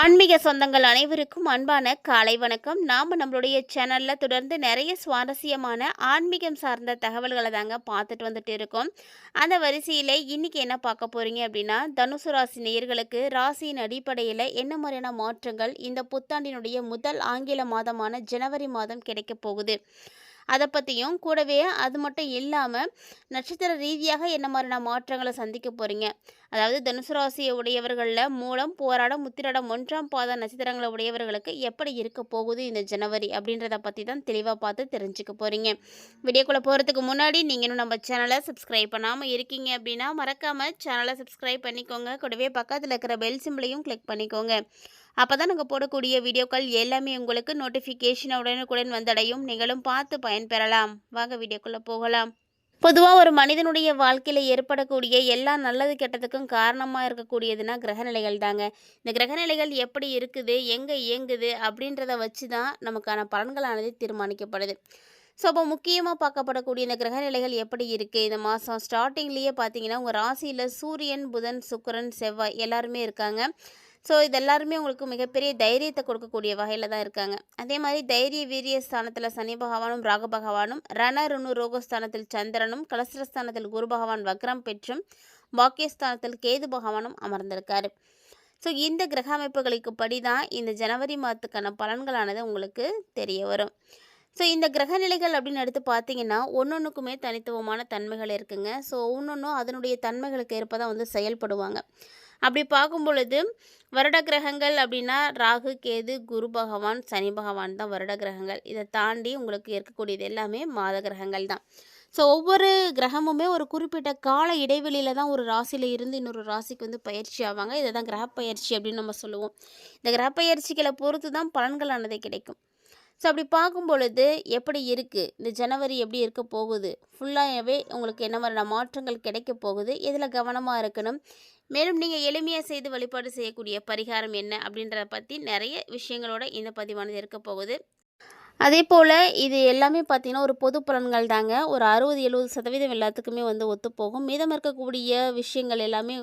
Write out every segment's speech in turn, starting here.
ஆன்மீக சொந்தங்கள் அனைவருக்கும் அன்பான காலை வணக்கம். நாம் நம்மளுடைய சேனலில் தொடர்ந்து நிறைய சுவாரஸ்யமான ஆன்மீகம் சார்ந்த தகவல்களை தாங்க பார்த்துட்டு வந்துட்டு இருக்கோம். அந்த வரிசையில் இன்றைக்கி என்ன பார்க்க போகிறீங்க அப்படின்னா தனுசு ராசி நேயர்களுக்கு ராசியின் அடிப்படையில் என்ன மாதிரியான மாற்றங்கள் இந்த புத்தாண்டினுடைய முதல் ஆங்கில மாதமான ஜனவரி மாதம் கிடைக்கப் போகுது. அதை பற்றியும் கூடவே அது மட்டும் இல்லாமல் நட்சத்திர ரீதியாக என்ன மாதிரியான மாற்றங்களை சந்திக்க போகிறீங்க அதாவது தனுசு ராசியை உடையவர்களில் மூலம் போராடம் முத்திரடம் ஒன்றாம் பாத நட்சத்திரங்களை உடையவர்களுக்கு எப்படி இருக்க போகுது இந்த ஜனவரி அப்படின்றத பற்றி தான் தெளிவாக பார்த்து தெரிஞ்சுக்க போகிறீங்க வீடியோக்குள்ளே போகிறதுக்கு முன்னாடி நீங்கள் இன்னும் நம்ம சேனலை சப்ஸ்கிரைப் பண்ணாமல் இருக்கீங்க அப்படின்னா மறக்காமல் சேனலை சப்ஸ்கிரைப் பண்ணிக்கோங்க. கூடவே பக்கத்தில் இருக்கிற பெல் சிம்பிளையும் கிளிக் பண்ணிக்கோங்க. அப்போ தான் நாங்கள் போடக்கூடிய வீடியோக்கள் எல்லாமே உங்களுக்கு நோட்டிஃபிகேஷன் உடனுக்குடன் வந்தடையும். நீங்களும் பார்த்து பயன்பெறலாம். வாங்க வீடியோக்குள்ளே போகலாம். பொதுவாக ஒரு மனிதனுடைய வாழ்க்கையில் ஏற்படக்கூடிய எல்லா நல்லது கெட்டதுக்கும் காரணமாக இருக்கக்கூடியதுன்னா கிரகநிலைகள் தாங்க. இந்த கிரகநிலைகள் எப்படி இருக்குது எங்கே இயங்குது அப்படின்றத வச்சு தான் நமக்கான பலன்களானது தீர்மானிக்கப்படுது. ஸோ அப்போ முக்கியமாக பார்க்கப்படக்கூடிய இந்த கிரகநிலைகள் எப்படி இருக்குது இந்த மாதம் ஸ்டார்டிங்லேயே பார்த்தீங்கன்னா உங்கள் ராசியில் சூரியன் புதன் சுக்கிரன் செவ்வாய் எல்லாருமே இருக்காங்க. ஸோ இது எல்லாருமே உங்களுக்கு மிகப்பெரிய தைரியத்தை கொடுக்கக்கூடிய வகையில் தான் இருக்காங்க. அதே மாதிரி தைரிய வீரிய ஸ்தானத்தில் சனி பகவானும் ராக பகவானும் ரணருணு ரோகஸ்தானத்தில் சந்திரனும் கலசரஸ்தானத்தில் குரு பகவான் வக்ரம் பெற்றும் பாக்கியஸ்தானத்தில் கேது பகவானும் அமர்ந்திருக்காரு. ஸோ இந்த கிரக அமைப்புகளுக்கு படி தான் இந்த ஜனவரி மாதத்துக்கான பலன்களானது உங்களுக்கு தெரிய வரும். ஸோ இந்த கிரகநிலைகள் அப்படின்னு எடுத்து பார்த்தீங்கன்னா ஒன்றொன்றுக்குமே தனித்துவமான தன்மைகள் இருக்குங்க. ஸோ ஒன்றொன்றும் அதனுடைய தன்மைகளுக்கு ஏற்ப தான் வந்து செயல்படுவாங்க. அப்படி பார்க்கும் பொழுது வருட கிரகங்கள் அப்படின்னா ராகு கேது குரு பகவான் சனி பகவான் தான் வருட கிரகங்கள் இதை தாண்டி உங்களுக்கு இருக்கக்கூடியது எல்லாமே மாத கிரகங்கள் தான். ஸோ ஒவ்வொரு கிரகமுமே ஒரு குறிப்பிட்ட கால இடைவெளியில் தான் ஒரு ராசியில் இருந்து இன்னொரு ராசிக்கு வந்து பயிற்சி ஆவாங்க. இதை தான் கிரகப்பயிற்சி அப்படின்னு நம்ம சொல்லுவோம். இந்த கிரகப்பயிற்சிகளை பொறுத்து தான் பலன்களானது கிடைக்கும். ஸோ அப்படி பார்க்கும் பொழுது எப்படி இருக்குது இந்த ஜனவரி எப்படி இருக்க போகுது? ஃபுல்லாகவே உங்களுக்கு என்ன மாதிரியான மாற்றங்கள் கிடைக்க போகுது? இதில் கவனமாக இருக்கணும்? மேலும் நீங்கள் எளிமையாக செய்து வழிபாடு செய்யக்கூடிய பரிகாரம் என்ன? அப்படின்றத பற்றி நிறைய விஷயங்களோட இந்த பதிவானது இருக்க போகுது. அதே போல் இது எல்லாமே பார்த்திங்கன்னா ஒரு பொது பலன்கள் தாங்க. ஒரு அறுபது எழுபது சதவீதம் எல்லாத்துக்குமே வந்து ஒத்துப்போகும். மீதம் இருக்கக்கூடிய விஷயங்கள் எல்லாமே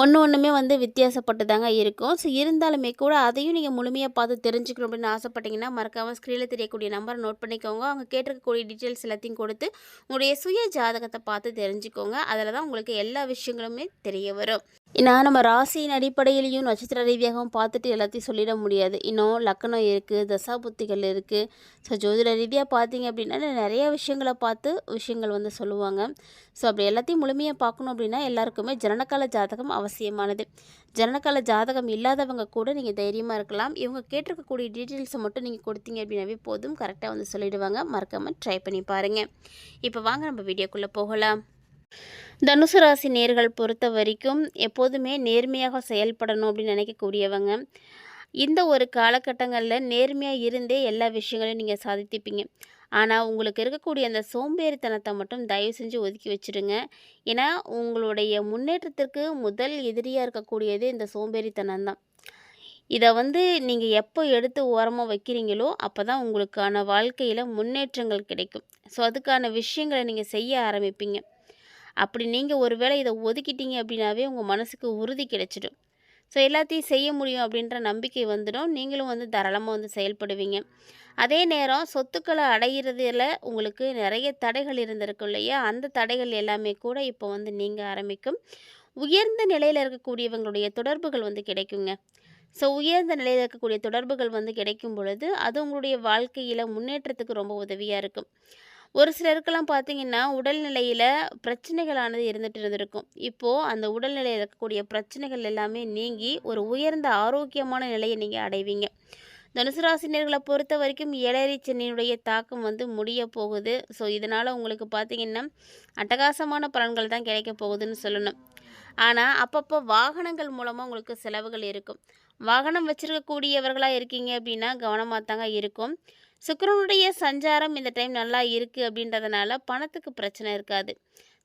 ஒன்று ஒன்றுமே வந்து வித்தியாசப்பட்டு தாங்க இருக்கும். ஸோ இருந்தாலுமே கூட அதையும் நீங்கள் முழுமையாக பார்த்து தெரிஞ்சுக்கணும் அப்படின்னு ஆசைப்பட்டீங்கன்னா மறக்காமல் ஸ்க்ரீனில் தெரியக்கூடிய நம்பரை நோட் பண்ணிக்கோங்க. அவங்க கேட்டிருக்கக்கூடிய டீட்டெயில்ஸ் எல்லாத்தையும் கொடுத்து உங்களுடைய சுய ஜாதகத்தை பார்த்து தெரிஞ்சுக்கோங்க. அதில் தான் உங்களுக்கு எல்லா விஷயங்களுமே தெரிய வரும். நான் நம்ம ராசியின் அடிப்படையிலையும் நட்சத்திர ரீதியாகவும் பார்த்துட்டு எல்லாத்தையும் சொல்லிட முடியாது. இன்னும் லக்கணம் இருக்குது தசா புத்திகள் இருக்குது ஸோ ஜோதிட ரீதியாக பார்த்தீங்க அப்படின்னா நிறைய விஷயங்களை பார்த்து விஷயங்கள் வந்து சொல்லுவாங்க. ஸோ அப்படி எல்லாத்தையும் முழுமையாக பார்க்கணும் அப்படின்னா எல்லாருக்குமே ஜனனகால ஜாதகம் அவசியமானது. ஜனனகால ஜாதகம் இல்லாதவங்க கூட நீங்கள் தைரியமாக இருக்கலாம். இவங்க கேட்டிருக்கக்கூடிய டீட்டெயில்ஸை மட்டும் நீங்கள் கொடுத்தீங்க அப்படின்னாவே போதும். கரெக்டாக வந்து சொல்லிடுவாங்க. மறக்காமல் ட்ரை பண்ணி பாருங்கள் இப்போ வாங்க நம்ம வீடியோக்குள்ளே போகலாம். தனுசு ராசி நேர்கள் பொறுத்த வரைக்கும் எப்போதுமே நேர்மையாக செயல்படணும் அப்படின்னு நினைக்கக்கூடியவங்க. இந்த ஒரு காலகட்டங்களில் நேர்மையாக இருந்தே எல்லா விஷயங்களையும் நீங்கள் சாதித்துப்பீங்க. ஆனால் உங்களுக்கு இருக்கக்கூடிய அந்த சோம்பேறித்தனத்தை மட்டும் தயவு செஞ்சு ஒதுக்கி வச்சுடுங்க. ஏன்னா உங்களுடைய முன்னேற்றத்திற்கு முதல் எதிரியாக இருக்கக்கூடியது இந்த சோம்பேறித்தனம் தான். இதை வந்து நீங்கள் எப்போ எடுத்து ஓரமாக வைக்கிறீங்களோ அப்போ தான் உங்களுக்கான வாழ்க்கையில் முன்னேற்றங்கள் கிடைக்கும். ஸோ அதுக்கான விஷயங்களை நீங்கள் செய்ய ஆரம்பிப்பீங்க. அப்படி நீங்கள் ஒரு வேளை இதை ஒதுக்கிட்டீங்க அப்படின்னாவே உங்கள் மனசுக்கு உறுதி கிடைச்சிடும். ஸோ எல்லாத்தையும் செய்ய முடியும் அப்படின்ற நம்பிக்கை வந்துடும். நீங்களும் வந்து தாராளமாக வந்து செயல்படுவீங்க. அதே நேரம் சொத்துக்களை அடையிறதுல உங்களுக்கு நிறைய தடைகள் இருந்திருக்கும் இல்லையா? அந்த தடைகள் எல்லாமே கூட இப்போ வந்து நீங்கள் ஆரம்பிக்கும். உயர்ந்த நிலையில் இருக்கக்கூடியவங்களுடைய தொடர்புகள் வந்து கிடைக்குங்க. ஸோ உயர்ந்த நிலையில் இருக்கக்கூடிய தொடர்புகள் வந்து கிடைக்கும் பொழுது அது உங்களுடைய வாழ்க்கையில் முன்னேற்றத்துக்கு ரொம்ப உதவியாக இருக்கும். ஒரு சிலருக்கெல்லாம் பார்த்தீங்கன்னா உடல்நிலையில் பிரச்சனைகளானது இருந்துகிட்டு இருந்திருக்கும். இப்போது அந்த உடல்நிலையில் இருக்கக்கூடிய பிரச்சனைகள் எல்லாமே நீங்கி ஒரு உயர்ந்த ஆரோக்கியமான நிலையை நீங்கள் அடைவீங்க. தனுசு ராசினியர்களை பொறுத்த வரைக்கும் ஏழரை சென்னையினுடைய தாக்கம் வந்து முடிய போகுது. ஸோ இதனால் உங்களுக்கு பார்த்திங்கன்னா அட்டகாசமான பலன்கள் தான் கிடைக்க போகுதுன்னு சொல்லணும். ஆனால் அப்பப்போ வாகனங்கள் மூலமாக உங்களுக்கு செலவுகள் இருக்கும். வாகனம் வச்சுருக்கக்கூடியவர்களாக இருக்கீங்க அப்படின்னா கவனமாக தாங்க இருக்கும். சுக்கரனுடைய சஞ்சாரம் இந்த டைம் நல்லா இருக்குது அப்படின்றதுனால பணத்துக்கு பிரச்சனை இருக்காது.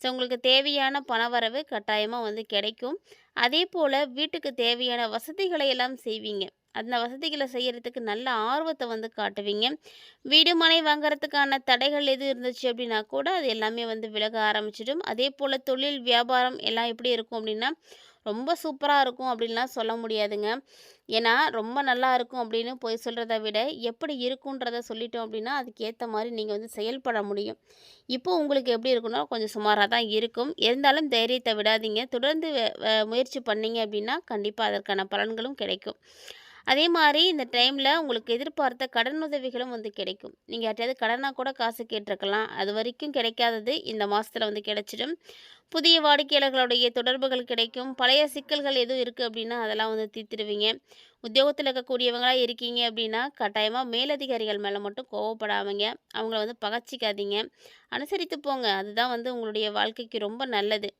ஸோ உங்களுக்கு தேவையான பணவரவு கட்டாயமாக வந்து கிடைக்கும். அதே போல் வீட்டுக்கு தேவையான வசதிகளை எல்லாம் செய்வீங்க. அந்த வசதிகளை செய்கிறதுக்கு நல்ல ஆர்வத்தை வந்து காட்டுவீங்க. வீடு மனை வாங்குறதுக்கான தடைகள் எது இருந்துச்சு அப்படின்னா கூட அது எல்லாமே வந்து விலக ஆரம்பிச்சிடும். அதே போல் தொழில் வியாபாரம் எல்லாம் எப்படி இருக்கும் அப்படின்னா ரொம்ப சூப்பராக இருக்கும் அப்படின்லாம் சொல்ல முடியாதுங்க. ஏன்னா, ரொம்ப நல்லா இருக்கும் அப்படின்னு பொய் சொல்கிறத விட, எப்படி இருக்குன்றத சொல்லிட்டோம் அப்படின்னா, அதுக்கேற்ற மாதிரி நீங்கள் வந்து செயல்பட முடியும். இப்போ உங்களுக்கு எப்படி இருக்குன்னா, கொஞ்சம் சுமாராக தான் இருக்கும். இருந்தாலும் தைரியத்தை விடாதீங்க. தொடர்ந்து வ முயற்சி பண்ணீங்க அப்படின்னா, கண்டிப்பாக அதற்கான பலன்களும் கிடைக்கும். அதே மாதிரி இந்த டைமில் உங்களுக்கு எதிர்பார்த்த கடன் உதவிகளும் வந்து கிடைக்கும். நீங்கள் யார்ட்டையாவது கடனா கூட காசு கேட்டிருக்கலாம் அது வரைக்கும் கிடைக்காதது இந்த மாதத்தில் வந்து கிடைச்சிடும். புதிய வாடிக்கையாளர்களுடைய தொடர்புகள் கிடைக்கும். பழைய சிக்கல்கள் எதுவும் இருக்குது அப்படின்னா, அதெல்லாம் வந்து தீர்த்துடுவீங்க. உத்தியோகத்தில் இருக்கக்கூடியவங்களாக இருக்கீங்க அப்படின்னா, கட்டாயமாக மேலதிகாரிகள் மேலே மட்டும் கோவப்படாமங்க. அவங்கள வந்து பகச்சிக்காதீங்க. அனுசரித்து போங்க. அதுதான் வந்து உங்களுடைய வாழ்க்கைக்கு ரொம்ப நல்லது.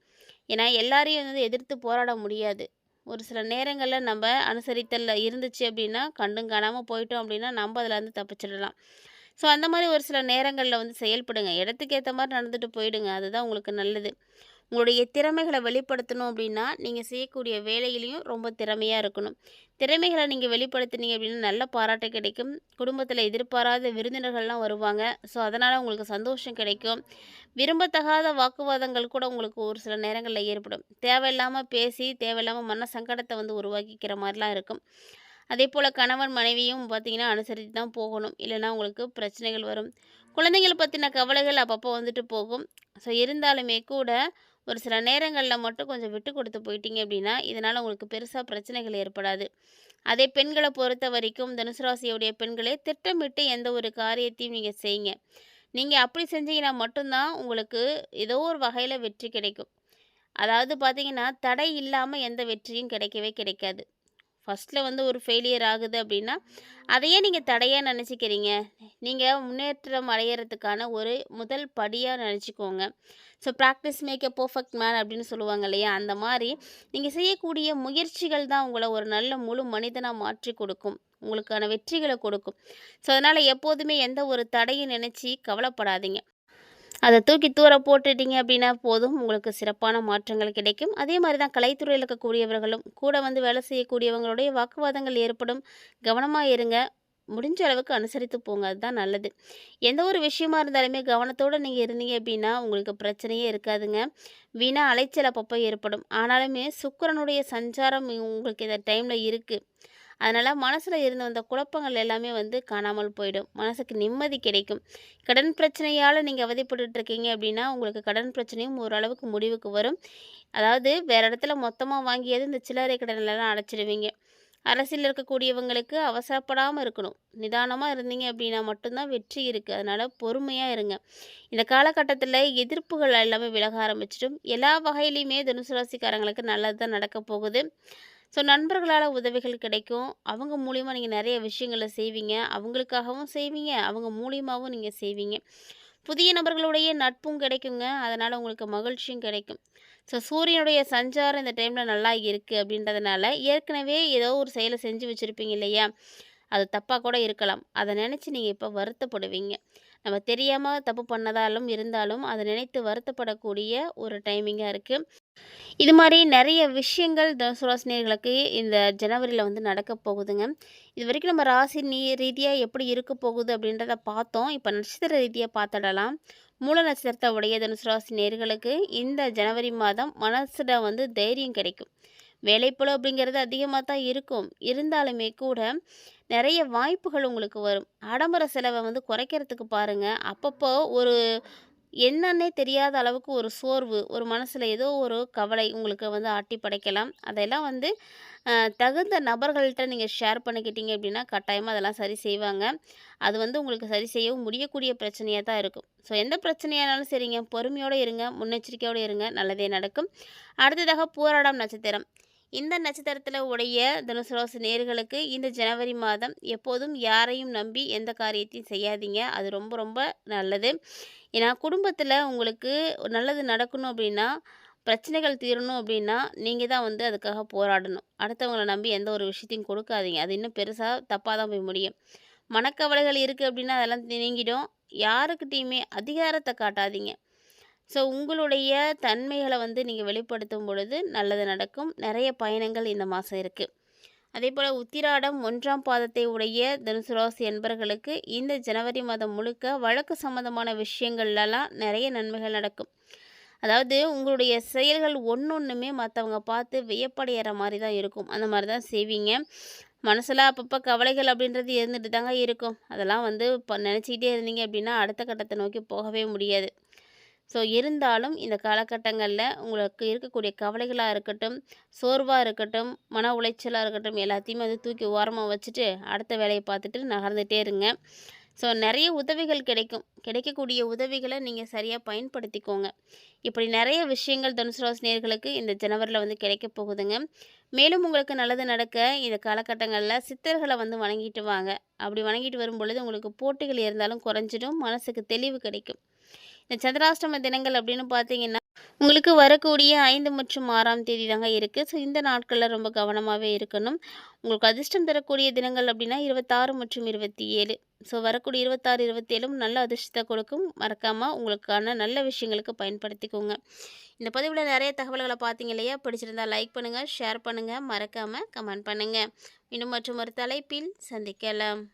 ஏன்னா, எல்லாரையும் வந்து எதிர்த்து போராட முடியாது. ஒரு சில நேரங்களில் நம்ம அனுசரித்தலில் இருந்துச்சு அப்படின்னா, கண்டும் காணாமல் போயிட்டோம் அப்படின்னா, நம்ம அதில் வந்து தப்பிச்சிடலாம். ஸோ, அந்த மாதிரி ஒரு சில நேரங்களில் வந்து செயல்படுங்க. இடத்துக்கு ஏற்ற மாதிரி நடந்துட்டு போயிடுங்க. அதுதான் உங்களுக்கு நல்லது. உங்களுடைய திறமைகளை வெளிப்படுத்தணும் அப்படின்னா, நீங்கள் செய்யக்கூடிய வேலையிலையும் ரொம்ப திறமையாக இருக்கணும். திறமைகளை நீங்கள் வெளிப்படுத்தினீங்க அப்படின்னா, நல்ல பாராட்டு கிடைக்கும். குடும்பத்தில் எதிர்பாராத விருந்தினர்கள்லாம் வருவாங்க. ஸோ, அதனால் உங்களுக்கு சந்தோஷம் கிடைக்கும். விரும்பத்தகாத வாக்குவாதங்கள் கூட உங்களுக்கு ஒரு சில நேரங்களில் ஏற்படும். தேவையில்லாமல் பேசி, தேவையில்லாமல் மன சங்கடத்தை வந்து உருவாக்கிக்கிற மாதிரிலாம் இருக்கும். அதே போல் கணவன், மனைவியும் பார்த்தீங்கன்னா, அனுசரித்து தான் போகணும். இல்லைனா உங்களுக்கு பிரச்சனைகள் வரும். குழந்தைங்களை பற்றின கவலைகள் அப்பப்போ வந்துட்டு போகும். ஸோ, இருந்தாலுமே கூட ஒரு சில நேரங்களில் மட்டும் கொஞ்சம் விட்டு கொடுத்து போயிட்டீங்க அப்படின்னா, இதனால் உங்களுக்கு பெருசாக பிரச்சனைகள் ஏற்படாது. அதே பெண்களை பொறுத்தவரைக்கும் தனுசு ராசியுடைய பெண்களே திட்டமிட்டு எந்த ஒரு காரியத்தையும் நீங்கள் செய்யுங்க. நீங்கள் அப்படி செஞ்சீங்கன்னா மட்டும் தான் உங்களுக்கு ஏதோ ஒரு வகையில் வெற்றி கிடைக்கும். அதாவது பார்த்தீங்கன்னா, தடை இல்லாமல் எந்த வெற்றியும் கிடைக்கவே கிடைக்காது. ஃபஸ்ட்டில் வந்து ஒரு ஃபெயிலியர் ஆகுது அப்படின்னா, அதையே நீங்கள் தடையாக நினச்சிக்கிறீங்க நீங்கள் முன்னேற்றம் அடையிறதுக்கான ஒரு முதல் படியாக நினச்சிக்கோங்க so, practice make a perfect man அப்படின்னு சொல்லுவாங்க இல்லையா? அந்த மாதிரி நீங்கள் செய்யக்கூடிய முயற்சிகள் தான் உங்களை ஒரு நல்ல முழு மனிதனாக மாற்றி கொடுக்கும். உங்களுக்கான வெற்றிகளை கொடுக்கும். ஸோ, அதனால் எப்போதுமே எந்த ஒரு தடையும் நினச்சி கவலைப்படாதீங்க. அதை தூக்கி தூர போட்டுட்டீங்க அப்படின்னா போதும். உங்களுக்கு சிறப்பான மாற்றங்கள் கிடைக்கும். அதே மாதிரி தான் கலைத்துறையில் இருக்கக்கூடியவர்களும், கூட வந்து வேலை செய்யக்கூடியவங்களுடைய வாக்குவாதங்கள் ஏற்படும். கவனமாக இருங்க. முடிஞ்ச அளவுக்கு அனுசரித்து போங்க. அதுதான் நல்லது. எந்த ஒரு விஷயமா இருந்தாலுமே கவனத்தோடு நீங்கள் இருந்தீங்க அப்படின்னா, உங்களுக்கு பிரச்சனையே இருக்காதுங்க. வீணா அலைச்சல் அப்பப்போ ஏற்படும். ஆனாலுமே சுக்கரனுடைய சஞ்சாரம் உங்களுக்கு இந்த டைமில் இருக்குது அதனால் மனசில் இருந்து வந்த குழப்பங்கள் எல்லாமே வந்து காணாமல் போயிடும். மனசுக்கு நிம்மதி கிடைக்கும். கடன் பிரச்சனையால் நீங்கள் அவதிப்பட்டுட்டு இருக்கீங்க அப்படின்னா, உங்களுக்கு கடன் பிரச்சனையும் ஓரளவுக்கு முடிவுக்கு வரும். அதாவது வேறு இடத்துல மொத்தமாக வாங்கியது இந்த சில்லறை கடன்லாம் அடைச்சிடுவீங்க. அரசியல் இருக்கக்கூடியவங்களுக்கு அவசரப்படாமல் இருக்கணும். நிதானமாக இருந்தீங்க அப்படின்னா மட்டும்தான் வெற்றி இருக்குது அதனால் பொறுமையாக இருங்க. இந்த காலகட்டத்தில் எதிர்ப்புகள் எல்லாமே விலக ஆரம்பிச்சிடும். எல்லா வகையிலையுமே தனுசு ராசிக்காரங்களுக்கு நல்லது தான் நடக்கப் போகுது. ஸோ, நண்பர்களால் உதவிகள் கிடைக்கும். அவங்க மூலியமாக நீங்கள் நிறைய விஷயங்கள செய்வீங்க. அவங்களுக்காகவும் செய்வீங்க. அவங்க மூலியமாகவும் நீங்கள் செய்வீங்க. புதிய நபர்களுடைய நட்பும் கிடைக்குங்க. அதனால் உங்களுக்கு மகிழ்ச்சியும் கிடைக்கும். ஸோ, சூரியனுடைய சஞ்சாரம் இந்த டைமில் நல்லா இருக்குது அப்படின்றதுனால, ஏற்கனவே ஏதோ ஒரு செயலை செஞ்சு வச்சுருப்பீங்க இல்லையா? அது தப்பாக கூட இருக்கலாம். அதை நினச்சி நீங்கள் இப்போ வருத்தப்படுவீங்க. நம்ம தெரியாமல் தப்பு பண்ணதாலும் இருந்தாலும், அதை நினைத்து வருத்தப்படக்கூடிய ஒரு டைமிங்காக இருக்குது இது மாதிரி நிறைய விஷயங்கள் தனுசுராசினியர்களுக்கு இந்த ஜனவரியில் வந்து நடக்கப் போகுதுங்க. இது வரைக்கும் நம்ம ராசி நீ ரீதியாக எப்படி இருக்க போகுது அப்படின்றத பார்த்தோம். இப்போ நட்சத்திர ரீதியாக பார்த்துடலாம். மூல நட்சத்திரத்தை உடைய தனுசுராசி நேர்களுக்கு நேயர்களுக்கு இந்த ஜனவரி மாதம் மனசில் வந்து தைரியம் கிடைக்கும். வேலைப்பளு அப்படிங்கிறது அதிகமாக தான் இருக்கும். இருந்தாலுமே கூட நிறைய வாய்ப்புகள் உங்களுக்கு வரும். ஆடம்பர செலவை வந்து குறைக்கிறதுக்கு பாருங்கள் அப்பப்போ ஒரு என்னன்னே தெரியாத அளவுக்கு ஒரு சோர்வு, ஒரு மனசில் ஏதோ ஒரு கவலை உங்களுக்கு வந்து ஆட்டி படைக்கலாம். அதெல்லாம் வந்து தகுந்த நபர்கள்ட்ட நீங்கள் ஷேர் பண்ணிக்கிட்டீங்க அப்படின்னா, கட்டாயமாக அதெல்லாம் சரி செய்வாங்க. அது வந்து உங்களுக்கு சரி செய்யவும் முடியக்கூடிய பிரச்சனையாக தான் இருக்கும். ஸோ, எந்த பிரச்சனையானாலும் சரிங்க, பொறுமையோட இருங்க. முன்னெச்சரிக்கையோடு இருங்க. நல்லதே நடக்கும். அடுத்ததாக போராடம் நட்சத்திரம். இந்த நட்சத்திரத்தில் உடைய தனுசு ராசி இந்த ஜனவரி மாதம் எப்போதும் யாரையும் நம்பி எந்த காரியத்தையும் செய்யாதீங்க. அது ரொம்ப ரொம்ப நல்லது. ஏன்னா, குடும்பத்தில் உங்களுக்கு நல்லது நடக்கணும் அப்படின்னா, பிரச்சனைகள் தீரணும் அப்படின்னா, நீங்கள் தான் வந்து அதுக்காக போராடணும். அடுத்தவங்கள நம்பி எந்த ஒரு விஷயத்தையும் கொடுக்காதீங்க. அது இன்னும் பெருசாக தப்பாக தான் போய் முடியும். மனக்கவலைகள் இருக்குது அப்படின்னா, அதெல்லாம் நீங்கிடும். யாருக்கிட்டேயுமே அதிகாரத்தை காட்டாதீங்க. ஸோ, உங்களுடைய தன்மைகளை வந்து நீங்கள் வெளிப்படுத்தும் பொழுது நல்லது நடக்கும். நிறைய பயணங்கள் இந்த மாதம் இருக்குது அதே போல் உத்திராடம் ஒன்றாம் பாதத்தை உடைய தனுசு ராசி இந்த ஜனவரி மாதம் முழுக்க வழக்கு சம்மந்தமான விஷயங்கள்லலாம் நிறைய நன்மைகள் நடக்கும். அதாவது உங்களுடைய செயல்கள் ஒன்று ஒன்றுமே மற்றவங்க பார்த்து வியப்படையிற மாதிரி தான் இருக்கும். அந்த மாதிரி தான் செய்வீங்க. மனசில் அப்பப்போ கவலைகள் அப்படின்றது இருந்துட்டு தாங்க இருக்கும். அதெல்லாம் வந்து இப்போ நினச்சிக்கிட்டே இருந்தீங்க அப்படின்னா, அடுத்த கட்டத்தை நோக்கி போகவே முடியாது. ஸோ இருந்தாலும் இந்த காலகட்டங்களில் உங்களுக்கு இருக்கக்கூடிய கவலைகளாக இருக்கட்டும், சோர்வாக இருக்கட்டும், மன உளைச்சலாக இருக்கட்டும், எல்லாத்தையுமே வந்து தூக்கி ஓரமாக வச்சுட்டு, அடுத்த வேலையை பார்த்துட்டு நகர்ந்துகிட்டே இருங்க. ஸோ நிறைய உதவிகள் கிடைக்கும். கிடைக்கக்கூடிய உதவிகளை நீங்கள் சரியாக பயன்படுத்திக்கோங்க. இப்படி நிறைய விஷயங்கள் தனுசு ராசி இந்த ஜனவரியில் வந்து கிடைக்கப் போகுதுங்க. மேலும் உங்களுக்கு நல்லது நடக்க இந்த காலகட்டங்களில் சித்தர்களை வந்து வணங்கிட்டு வாங்க. அப்படி வணங்கிட்டு வரும்பொழுது உங்களுக்கு போட்டிகள் இருந்தாலும் குறைஞ்சிடும். மனசுக்கு தெளிவு கிடைக்கும். இந்த சந்திராஷ்டம தினங்கள் அப்படின்னு பார்த்தீங்கன்னா, உங்களுக்கு வரக்கூடிய ஐந்து மற்றும் ஆறாம் தேதி தாங்க இருக்குது ஸோ இந்த நாட்களில் ரொம்ப கவனமாகவே இருக்கணும். உங்களுக்கு அதிர்ஷ்டம் தரக்கூடிய தினங்கள் அப்படின்னா 26 மற்றும் 27. ஸோ வரக்கூடிய 26, 27ம் நல்ல அதிர்ஷ்டத்தை கொடுக்கும். மறக்காமல் உங்களுக்கான நல்ல விஷயங்களுக்கு பயன்படுத்திக்கோங்க. இந்த பதிவில் நிறைய தகவல்களை பார்த்தீங்க இல்லையா? பிடிச்சிருந்தா லைக் பண்ணுங்கள் ஷேர் பண்ணுங்கள் மறக்காமல் கமெண்ட் பண்ணுங்கள் இன்னும் மற்றும் ஒரு தலைப்பில் சந்திக்கலாம்.